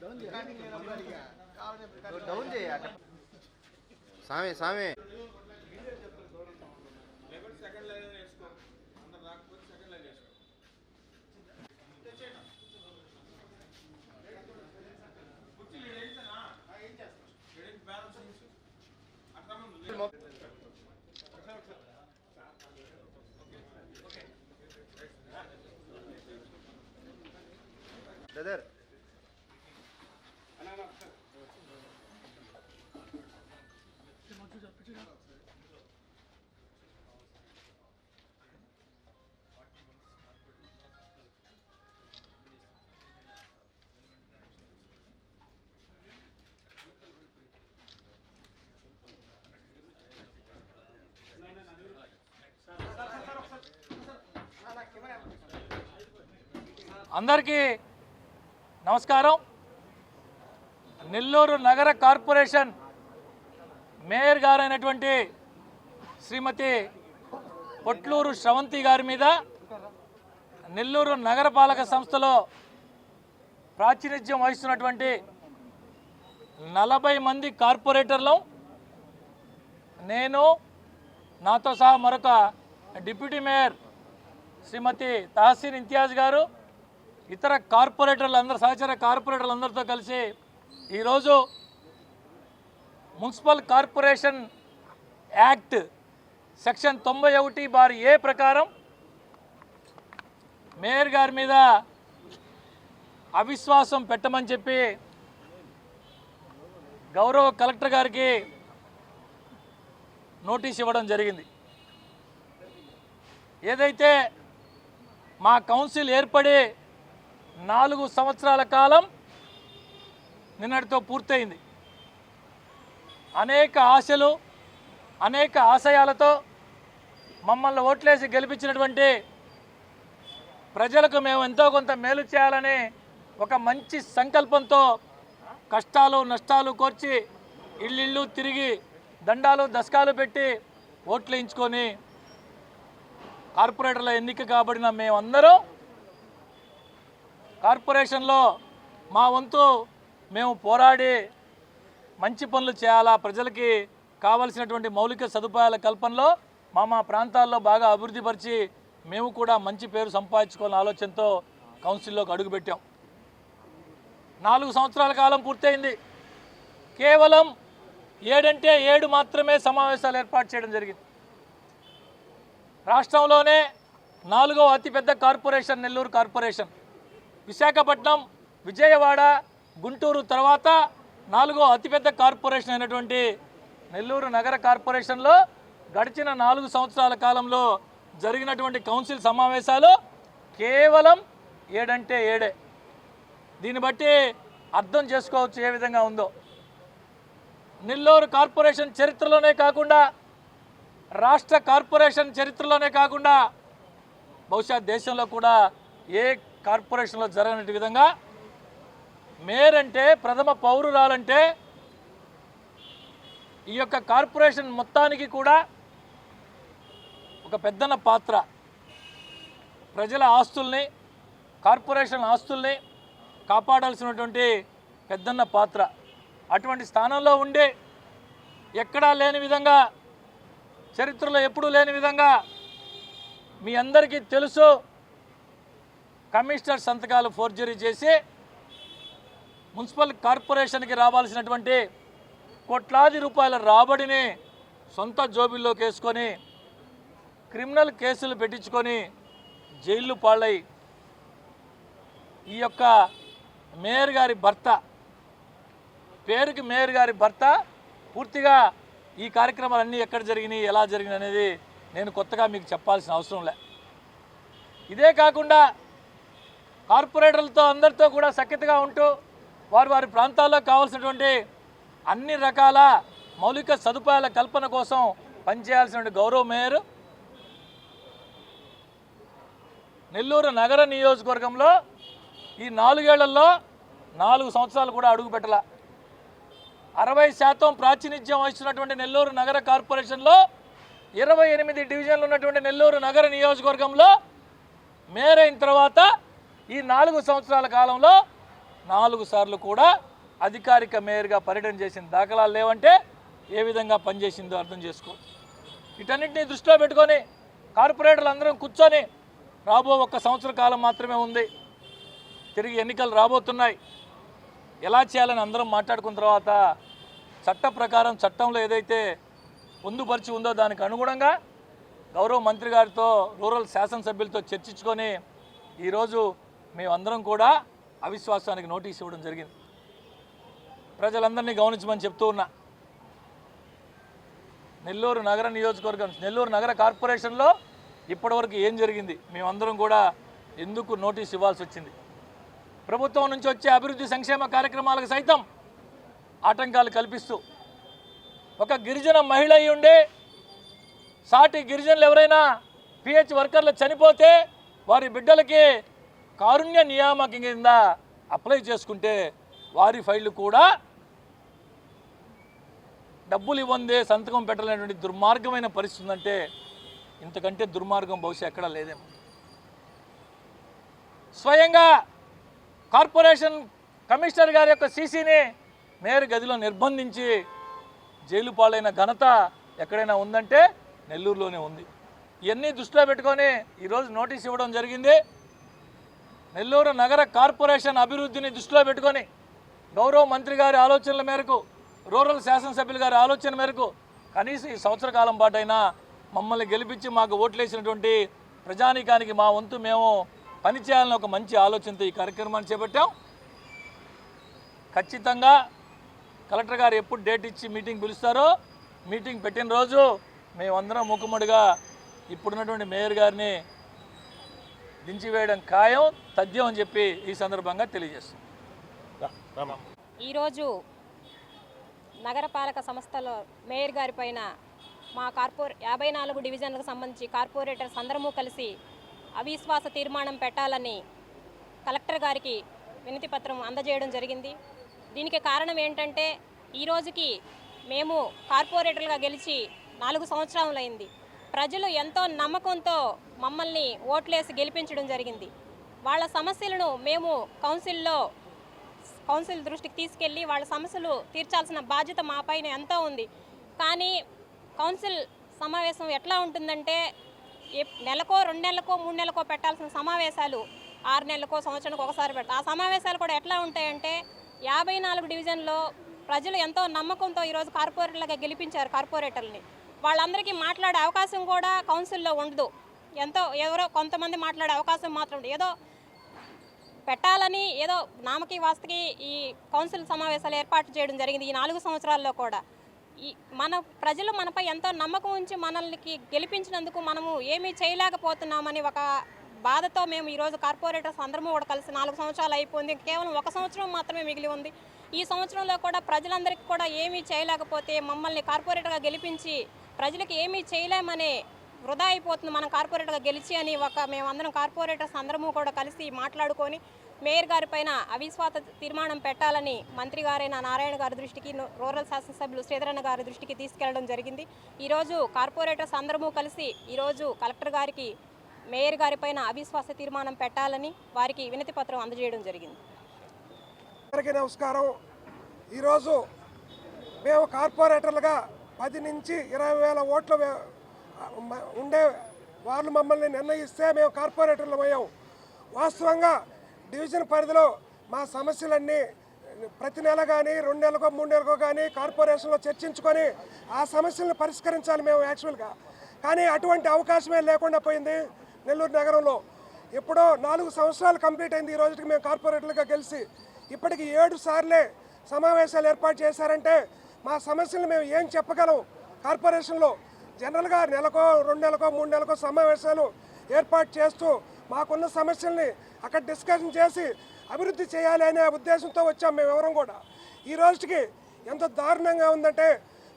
Down చేయాలి సామే సామే. బ్రదర్ అందరికీ నమస్కారం. నెల్లూరు నగర కార్పొరేషన్ మేయర్ గారైనటువంటి శ్రీమతి పొట్లూరు శ్రవంతి గారి మీద నెల్లూరు నగరపాలక సంస్థలో ప్రాతినిధ్యం వహిస్తున్నటువంటి నలభై మంది కార్పొరేటర్లు నేను నాతో సహా మరొక డిప్యూటీ మేయర్ శ్రీమతి తహసీన్ ఇంతియాజ్ గారు ఇతర కార్పొరేటర్లు అందరు సహచర కార్పొరేటర్లు అందరితో కలిసి ఈరోజు మున్సిపల్ కార్పొరేషన్ యాక్ట్ సెక్షన్ తొంభై ఒకటి బార్ ఏ ప్రకారం మేయర్ గారి మీద అవిశ్వాసం పెట్టమని చెప్పి గౌరవ కలెక్టర్ గారికి నోటీస్ ఇవ్వడం జరిగింది. ఏదైతే మా కౌన్సిల్ ఏర్పడి నాలుగు సంవత్సరాల కాలం నిన్నటితో పూర్తయింది. అనేక ఆశలు అనేక ఆశయాలతో మమ్మల్ని ఓట్లేసి గెలిపించినటువంటి ప్రజలకు మేము ఎంతో కొంత మేలు చేయాలని ఒక మంచి సంకల్పంతో కష్టాలు నష్టాలు కోర్చి ఇల్లు తిరిగి దండాలు దశకాలు పెట్టి ఓట్లు వేయించుకొని కార్పొరేటర్ల ఎన్నిక కాబడిన మేమందరూ కార్పొరేషన్లో మా వంతు మేము పోరాడి మంచి పనులు చేయాలా? ప్రజలకి కావలసినటువంటి మౌలిక సదుపాయాల కల్పనలో మా మా ప్రాంతాల్లో బాగా అభివృద్ధి పరిచి మేము కూడా మంచి పేరు సంపాదించుకోవాలనే ఆలోచనతో కౌన్సిల్లోకి అడుగుపెట్టాం. నాలుగు సంవత్సరాల కాలం పూర్తయింది. కేవలం ఏడంటే ఏడు మాత్రమే సమావేశాలు ఏర్పాటు చేయడం జరిగింది. రాష్ట్రంలోనే నాలుగో అతిపెద్ద కార్పొరేషన్ నెల్లూరు కార్పొరేషన్. విశాఖపట్నం విజయవాడ గుంటూరు తర్వాత నాలుగో అతిపెద్ద కార్పొరేషన్ అయినటువంటి నెల్లూరు నగర కార్పొరేషన్లో గడిచిన నాలుగు సంవత్సరాల కాలంలో జరిగినటువంటి కౌన్సిల్ సమావేశాలు కేవలం ఏడంటే ఏడే. దీన్ని బట్టి అర్థం చేసుకోవచ్చు ఏ విధంగా ఉందో. నెల్లూరు కార్పొరేషన్ చరిత్రలోనే కాకుండా రాష్ట్ర కార్పొరేషన్ చరిత్రలోనే కాకుండా బహుశా దేశంలో కూడా ఏ కార్పొరేషన్లో జరగనట్టు విధంగా మేయర్ అంటే ప్రథమ పౌరురాలంటే ఈ యొక్క కార్పొరేషన్ మొత్తానికి కూడా ఒక పెద్దన్న పాత్ర. ప్రజల ఆస్తుల్ని కార్పొరేషన్ ఆస్తుల్ని కాపాడాల్సినటువంటి పెద్దన్న పాత్ర. అటువంటి స్థానంలో ఉండి ఎక్కడా లేని విధంగా చరిత్రలో ఎప్పుడూ లేని విధంగా మీ అందరికీ తెలుసు. కమిషనర్ సంతకాలు ఫోర్జరీ చేసి మున్సిపల్ కార్పొరేషన్కి రావాల్సినటువంటి కోట్లాది రూపాయల రాబడిని సొంత జోబిల్లోకి వేసుకొని క్రిమినల్ కేసులు పెట్టించుకొని జైళ్ళు పాళ్ళై ఈ యొక్క మేయర్ గారి భర్త పేరుకి మేయర్ గారి భర్త పూర్తిగా ఈ కార్యక్రమాలన్నీ ఎక్కడ జరిగినాయి ఎలా జరిగినాయి అనేది నేను కొత్తగా మీకు చెప్పాల్సిన అవసరం లే. ఇదే కాకుండా కార్పొరేటర్లతో అందరితో కూడా సఖ్యతగా ఉంటూ వారి వారి ప్రాంతాల్లో కావాల్సినటువంటి అన్ని రకాల మౌలిక సదుపాయాల కల్పన కోసం పనిచేయాల్సిన గౌరవ మేయర్ నెల్లూరు నగర నియోజకవర్గంలో ఈ నాలుగేళ్ళలో నాలుగు సంవత్సరాలు కూడా అడుగుపెట్టల అరవై శాతం ప్రాతినిధ్యం వహిస్తున్నటువంటి నెల్లూరు నగర కార్పొరేషన్లో ఇరవై ఎనిమిది డివిజన్లు ఉన్నటువంటి నెల్లూరు నగర నియోజకవర్గంలో మేరైన తర్వాత ఈ నాలుగు సంవత్సరాల కాలంలో నాలుగు సార్లు కూడా అధికారిక మేయర్గా పర్యటన చేసిన దాఖలాలు లేవంటే ఏ విధంగా పనిచేసిందో అర్థం చేసుకో. ఇటన్నింటినీ దృష్టిలో పెట్టుకొని కార్పొరేటర్లు అందరం కూర్చొని రాబో ఒక్క సంవత్సర కాలం మాత్రమే ఉంది. తిరిగి ఎన్నికలు రాబోతున్నాయి. ఎలా చేయాలని అందరం మాట్లాడుకున్న తర్వాత చట్ట ప్రకారం చట్టంలో ఏదైతే పొందుపరిచి ఉందో దానికి అనుగుణంగా గౌరవ మంత్రి గారితో రూరల్ శాసనసభ్యులతో చర్చించుకొని ఈరోజు మేమందరం కూడా అవిశ్వాసానికి నోటీస్ ఇవ్వడం జరిగింది. ప్రజలందరినీ గమనించమని చెప్తూ ఉన్నా. నెల్లూరు నగర నియోజకవర్గం నెల్లూరు నగర కార్పొరేషన్లో ఇప్పటివరకు ఏం జరిగింది? మేమందరం కూడా ఎందుకు నోటీస్ ఇవ్వాల్సి వచ్చింది? ప్రభుత్వం నుంచి వచ్చే అభివృద్ధి సంక్షేమ కార్యక్రమాలకు సైతం ఆటంకాలు కల్పిస్తూ ఒక గిరిజన మహిళ అయి ఉండే సాటి గిరిజనులు ఎవరైనా పిహెచ్ వర్కర్లు చనిపోతే వారి బిడ్డలకి కారుణ్య నియామకం కింద అప్లై చేసుకుంటే వారి ఫైళ్ళు కూడా డబ్బులు ఇవ్వందే సంతకం పెట్టలేనటువంటి దుర్మార్గమైన పరిస్థితి ఉందంటే ఇంతకంటే దుర్మార్గం బహుశా ఎక్కడా లేదేమో. స్వయంగా కార్పొరేషన్ కమిషనర్ గారి యొక్క సీసీని మేయర్ గదిలో నిర్బంధించి జైలు పాలైన ఘనత ఎక్కడైనా ఉందంటే నెల్లూరులోనే ఉంది. ఇవన్నీ దృష్టిలో పెట్టుకొని ఈరోజు నోటీస్ ఇవ్వడం జరిగింది. నెల్లూరు నగర కార్పొరేషన్ అభివృద్ధిని దృష్టిలో పెట్టుకొని గౌరవ మంత్రి గారి ఆలోచనల మేరకు రూరల్ శాసనసభ్యులు గారి ఆలోచన మేరకు కనీసం ఈ సంవత్సర కాలం పాటైనా మమ్మల్ని గెలిపించి మాకు ఓట్లేసినటువంటి ప్రజానీకానికి మా వంతు మేము పనిచేయాలని ఒక మంచి ఆలోచనతో ఈ కార్యక్రమాన్ని చేపట్టాం. ఖచ్చితంగా కలెక్టర్ గారు ఎప్పుడు డేట్ ఇచ్చి మీటింగ్ పిలుస్తారో మీటింగ్ పెట్టిన రోజు మేమందరం ముక్కుమ్మడిగా ఇప్పుడున్నటువంటి మేయర్ గారిని దించివేయడం ఖాయం తథ్యం అని చెప్పి ఈ సందర్భంగా తెలియజేస్తుంది. ఈరోజు నగరపాలక సంస్థలో మేయర్ గారి పైన మా కార్పొరే యాభై నాలుగు డివిజన్లకు సంబంధించి కార్పొరేటర్స్ అందరము కలిసి అవిశ్వాస తీర్మానం పెట్టాలని కలెక్టర్ గారికి వినతి పత్రం అందజేయడం జరిగింది. దీనికి కారణం ఏంటంటే ఈ రోజుకి మేము కార్పొరేటర్లుగా గెలిచి నాలుగు సంవత్సరాలైంది ప్రజలు ఎంతో నమ్మకంతో మమ్మల్ని ఓట్లేసి గెలిపించడం జరిగింది. వాళ్ళ సమస్యలను మేము కౌన్సిల్లో కౌన్సిల్ దృష్టికి తీసుకెళ్ళి వాళ్ళ సమస్యలు తీర్చాల్సిన బాధ్యత మా పైన ఎంతో ఉంది. కానీ కౌన్సిల్ సమావేశం ఎట్లా ఉంటుందంటే ఎప్- నెలకో రెండు నెలలకో మూడు నెలలకో పెట్టాల్సిన సమావేశాలు ఆరు నెలలకో సంవత్సరానికి ఒకసారి పెడతారు ఆ సమావేశాలు కూడా ఎట్లా ఉంటాయంటే యాభై నాలుగు డివిజన్లో ప్రజలు ఎంతో నమ్మకంతో ఈరోజు కార్పొరేటర్లుగా గెలిపించారు కార్పొరేటర్ని వాళ్ళందరికీ మాట్లాడే అవకాశం కూడా కౌన్సిల్లో ఉండదు. ఎంతో ఎవరో కొంతమంది మాట్లాడే అవకాశం మాత్రం ఏదో పెట్టాలని ఏదో నామకి వాస్తకి ఈ కౌన్సిల్ సమావేశాలు ఏర్పాటు చేయడం జరిగింది ఈ నాలుగు సంవత్సరాల్లో కూడా. ఈ మన ప్రజలు మనపై ఎంతో నమ్మకం ఉంచి మనల్ని గెలిపించినందుకు మనము ఏమీ చేయలేకపోతున్నామని ఒక బాధతో మేము ఈరోజు కార్పొరేటర్స్ అందరము కూడా కలిసి నాలుగు సంవత్సరాలు అయిపోయింది. కేవలం ఒక సంవత్సరం మాత్రమే మిగిలి ఉంది. ఈ సంవత్సరంలో కూడా ప్రజలందరికీ కూడా ఏమీ చేయలేకపోతే మమ్మల్ని కార్పొరేటర్గా గెలిపించి ప్రజలకు ఏమీ చేయలేమనే వృధా అయిపోతుంది మనం కార్పొరేటర్గా గెలిచి అని ఒక మేమందరం కార్పొరేటర్స్ అందరము కూడా కలిసి మాట్లాడుకొని మేయర్ గారి పైన అవిశ్వాస తీర్మానం పెట్టాలని మంత్రి గారైన నారాయణ గారి దృష్టికి రూరల్ శాసనసభ్యులు శ్రీధరన్న గారి దృష్టికి తీసుకెళ్ళడం జరిగింది. ఈరోజు కార్పొరేటర్స్ అందరము కలిసి ఈరోజు కలెక్టర్ గారికి మేయర్ గారి పైన అవిశ్వాస తీర్మానం పెట్టాలని వారికి వినతి పత్రం అందజేయడం జరిగింది. అందరికీ నమస్కారం. ఈరోజు మేము కార్పొరేటర్లుగా పది నుంచి ఇరవై వేల ఓట్లు ఉండే వాళ్ళు మమ్మల్ని నిర్ణయిస్తే మేము కార్పొరేటర్లు అయ్యాం. వాస్తవంగా డివిజన్ పరిధిలో మా సమస్యలన్నీ ప్రతి నెల కానీ రెండు నెలలకో మూడు నెలలకో కానీ కార్పొరేషన్లో చర్చించుకొని ఆ సమస్యలను పరిష్కరించాలి మేము యాక్చువల్గా. కానీ అటువంటి అవకాశమే లేకుండా పోయింది నెల్లూరు నగరంలో. ఎప్పుడో నాలుగు సంవత్సరాలు కంప్లీట్ అయింది ఈ రోజుకి మేము కార్పొరేటర్లుగా గెలిచి. ఇప్పటికి ఏడు సార్లే సమావేశాలు ఏర్పాటు చేశారంటే మా సమస్యలు మేము ఏం చెప్పగలం? కార్పొరేషన్లో జనరల్గా నెలకో రెండు నెలకో మూడు నెలకో సమావేశాలు ఏర్పాటు చేస్తూ మాకున్న సమస్యల్ని అక్కడ డిస్కషన్ చేసి అభివృద్ధి చేయాలి అనే ఉద్దేశంతో వచ్చాం మేము ఎవరం కూడా. ఈ రోజుకి ఎంత దారుణంగా ఉందంటే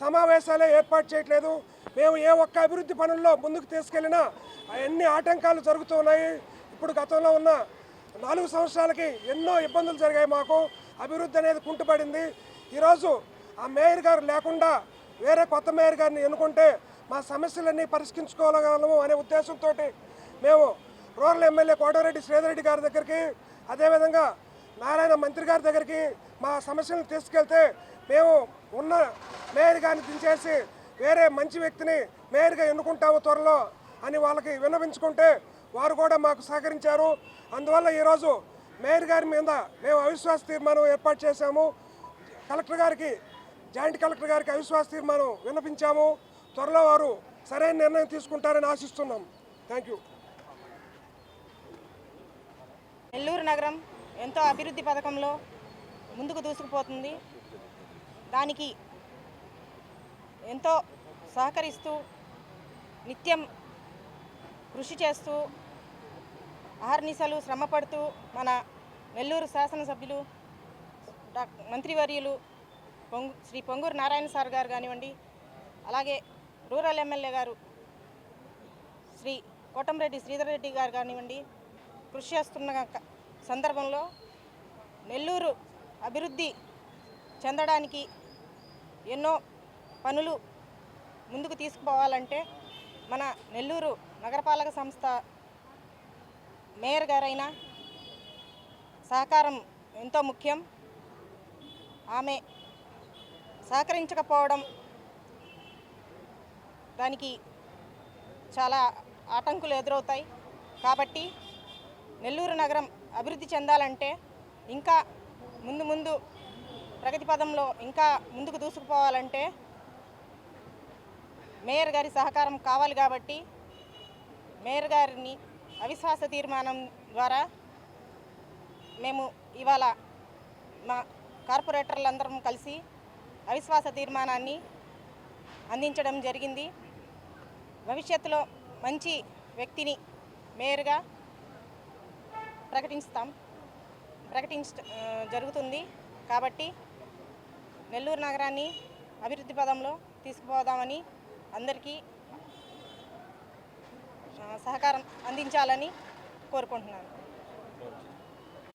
సమావేశాలే ఏర్పాటు చేయట్లేదు. మేము ఏ ఒక్క అభివృద్ధి పనుల్లో ముందుకు తీసుకెళ్ళినా అన్ని ఆటంకాలు జరుగుతున్నాయి ఇప్పుడు గతంలో ఉన్న నాలుగు సంవత్సరాలకి ఎన్నో ఇబ్బందులు జరిగాయి మాకు. అభివృద్ధి అనేది కుంటుపడింది. ఈరోజు ఆ మేయర్ గారు లేకుండా వేరే కొత్త మేయర్ గారిని ఎన్నుకుంటే మా సమస్యలన్నీ పరిష్కరించుకోగలము అనే ఉద్దేశంతో మేము రూరల్ ఎమ్మెల్యే కోటారెడ్డి శ్రీధర్రెడ్డి గారి దగ్గరికి అదేవిధంగా నారాయణ మంత్రి గారి దగ్గరికి మా సమస్యలను తీసుకెళ్తే మేము ఉన్న మేయర్ గారిని దించేసి వేరే మంచి వ్యక్తిని మేయర్గా ఎన్నుకుంటాము త్వరలో అని వాళ్ళకి విన్నవించుకుంటే వారు కూడా మాకు సహకరించారు. అందువల్ల ఈరోజు మేయర్ గారి మీద మేము అవిశ్వాస తీర్మానం ఏర్పాటు చేశాము. కలెక్టర్ గారికి జాయింట్ కలెక్టర్ గారికి అవిశ్వాస తీర్మానం విన్నపించాము. త్వరలో వారు సరైన నిర్ణయం తీసుకుంటారని ఆశిస్తున్నాం. థ్యాంక్ యూ నెల్లూరు నగరం ఎంతో అభివృద్ధి పథకంలో ముందుకు దూసుకుపోతుంది. దానికి ఎంతో సహకరిస్తూ నిత్యం కృషి చేస్తూ అహర్నిశలు శ్రమపడుతూ మన నెల్లూరు శాసనసభ్యులు డాక్ మంత్రివర్యులు పొంగు శ్రీ పొంగూరు నారాయణ సార్ గారు కానివ్వండి అలాగే రూరల్ ఎమ్మెల్యే గారు శ్రీ కోటంరెడ్డి శ్రీధర్ రెడ్డి గారు కానివ్వండి కృషి చేస్తున్న సందర్భంలో నెల్లూరు అభివృద్ధి చెందడానికి ఎన్నో పనులు ముందుకు తీసుకుపోవాలంటే మన నెల్లూరు నగరపాలక సంస్థ మేయర్ గారైన సహకారం ఎంతో ముఖ్యం. ఆమె సహకరించకపోవడం దానికి చాలా ఆటంకులు ఎదురవుతాయి. కాబట్టి నెల్లూరు నగరం అభివృద్ధి చెందాలంటే ఇంకా ముందు ముందు ప్రగతి పదంలో ఇంకా ముందుకు దూసుకుపోవాలంటే మేయర్ గారి సహకారం కావాలి కాబట్టి మేయర్ గారిని అవిశ్వాస తీర్మానం ద్వారా మేము ఇవాళ మా కార్పొరేటర్లందరం కలిసి అవిశ్వాస తీర్మానాన్ని అందించడం జరిగింది. భవిష్యత్తులో మంచి వ్యక్తిని మేయర్గా ప్రకటిస్తాం. ప్రకటించ జరుగుతుంది. కాబట్టి నెల్లూరు నగరాన్ని అభివృద్ధి పదంలో తీసుకుపోదామని అందరికీ సహకారం అందించాలని కోరుకుంటున్నాను.